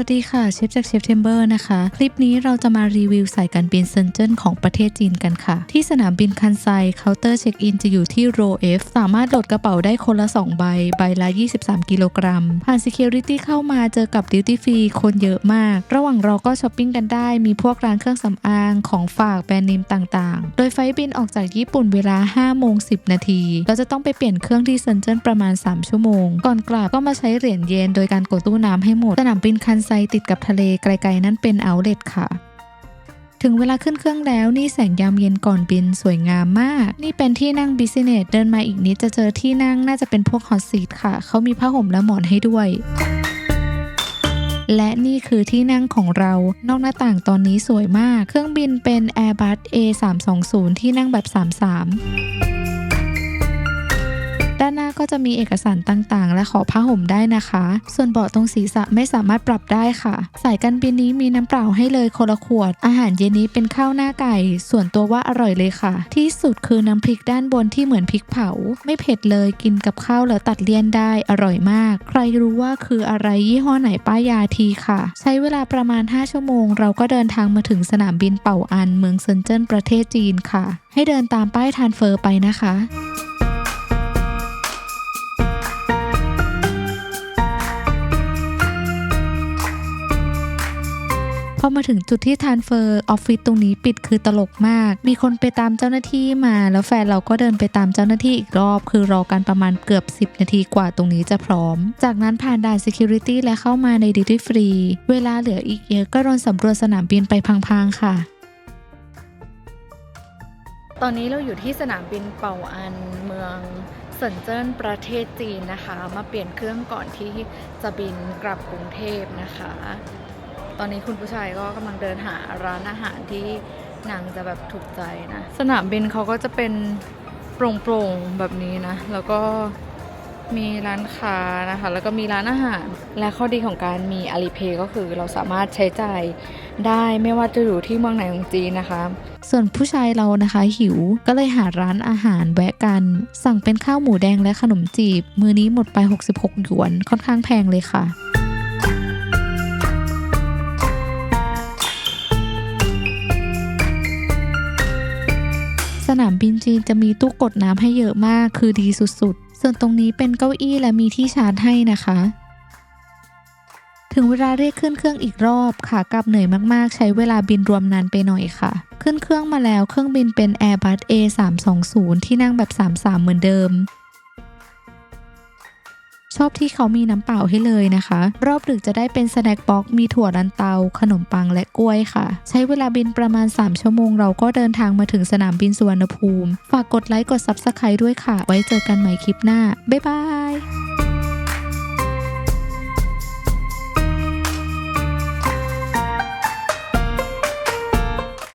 วัสดีค่ะเชฟจากเชฟเทมเบอร์นะคะ คลิปนี้เราจะมารีวิวสายการบินเซินเจิ้นของประเทศจีนกันค่ะ ที่สนามบินคันไซเคาน์เตอร์เช็คอินจะอยู่ที่โร F สามารถโหลดกระเป๋าได้คนละ 2 ใบ ใบละ 23 กิโลกรัม ผ่าน Security เข้ามาเจอกับ Duty Free คนเยอะมาก ระหว่างเรอก็ช้อปปิ้งกันได้ มีพวกร้านเครื่องสำอางของฝากแบรนด์เนมต่างๆ โดยไฟบินออกจากญี่ปุ่นเวลา5โมง10 นาทีเราจะต้องไปเปลี่ยนเครื่องที่เซินเจิ้นประมาณ 3 ชั่วโมง ก่อนกลับก็มาใช้เหรียญเยนโดยการกดตู้น้ำให้หมดสนามบินคันไซติดกับทะเลไกลๆ นั่นเป็นเอาเล t ค่ะ ถึงเวลาขึ้นเครื่องแล้วนี่แสงยามเย็นก่อนบินสวยงามมาก นี่เป็นที่นั่งบิสเนสเดินมาอีกนิดจะเจอที่นั่งน่าจะเป็นพวกฮอตซีทค่ะ เขามีผ้าห่มและหมอนให้ด้วยและนี่คือที่นั่งของเรา นอกหน้าต่างตอนนี้สวยมาก เครื่องบินเป็น Airbus A320 ที่นั่งแบบ 33 ด้านหน้าก็จะมีเอกสารต่างๆ และขอผ้าห่มได้นะคะ ส่วนเบาะตรงศีรษะไม่สามารถปรับได้ค่ะ สายการบินนี้มีน้ำเปล่าให้เลยคนละขวด อาหารเย็นนี้เป็นข้าวหน้าไก่ ส่วนตัวว่าอร่อยเลยค่ะ ที่สุดคือน้ำพริกด้านบนที่เหมือนพริกเผา ไม่เผ็ดเลยกินกับข้าวแล้วตัดเลี่ยนได้อร่อยมาก ใครรู้ว่าคืออะไรยี่ห้อไหนป้ายยาทีค่ะ ใช้เวลาประมาณ 5 ชั่วโมง เราก็เดินทางมาถึงสนามบินเป่าอันเมืองเซินเจิ้นประเทศจีนค่ะ ให้เดินตามป้ายทานเฟอร์ไปนะคะ อมาถึงจุดที่ทานเฟอร์ออฟฟิศตรงนี้ปิดคือตลกมาก มีคนไปตามเจ้าหน้าที่มา แล้วแฟนเราก็เดินไปตามเจ้าหน้าที่อีกรอบ คือรอกันประมาณเกือบ 10 นาทีกว่าตรงนี้จะพร้อม จากนั้นผ่านด่าน Security และเข้ามาใน Duty Free เวลาเหลืออีกเยอะก็โดนสำรวจสนามบินไปพังๆค่ะตอนนี้เราอยู่ที่สนามบินเป่าอันเมืองเซินเจิ้นประเทศจีนนะคะ มาเปลี่ยนเครื่องก่อนที่จะบินกลับกรุงเทพนะคะ ตอนนี้คุณผู้ชายก็กำลังเดินหาร้านอาหารที่นางจะแบบถูกใจนะ สนามบินเขาก็จะเป็นโปร่งๆแบบนี้นะ แล้วก็มีร้านค้านะคะ แล้วก็มีร้านอาหาร และข้อดีของการมี Alipay ก็คือเราสามารถใช้จ่ายได้ไม่ว่าจะอยู่ที่เมืองไหนของจีนนะคะ ส่วนผู้ชายเรานะคะหิวก็เลยหาร้านอาหารแวะกัน สั่งเป็นข้าวหมูแดงและขนมจีบ มือนี้หมดไป 66 หยวนค่อนข้างแพงเลยค่ะ สนามบินจีนจะมีตู้กดน้ำให้เยอะมาก คือดีสุดๆ ส่วนตรงนี้เป็นเก้าอี้และมีที่ชาร์จให้นะคะ ถึงเวลาเรียกขึ้นเครื่องอีกรอบขากลับเหนื่อยมากๆ ใช้เวลาบินรวมนานไปหน่อยค่ะ ขึ้นเครื่องมาแล้วเครื่องบินเป็น Airbus A320 ที่นั่งแบบ 33 เหมือนเดิม ชอบที่เขามีน้ำเปล่าให้เลยนะคะ รอบดึกจะได้เป็นสแน็คบ็อกมีถั่วลันเตา ขนมปังและกล้วยค่ะ ใช้เวลาบินประมาณ 3 ชั่วโมง เราก็เดินทางมาถึงสนามบินสุวรรณภูมิ ฝากกดไลค์กด Subscribe ด้วยค่ะ ไว้เจอกันใหม่คลิปหน้า บ๊ายบาย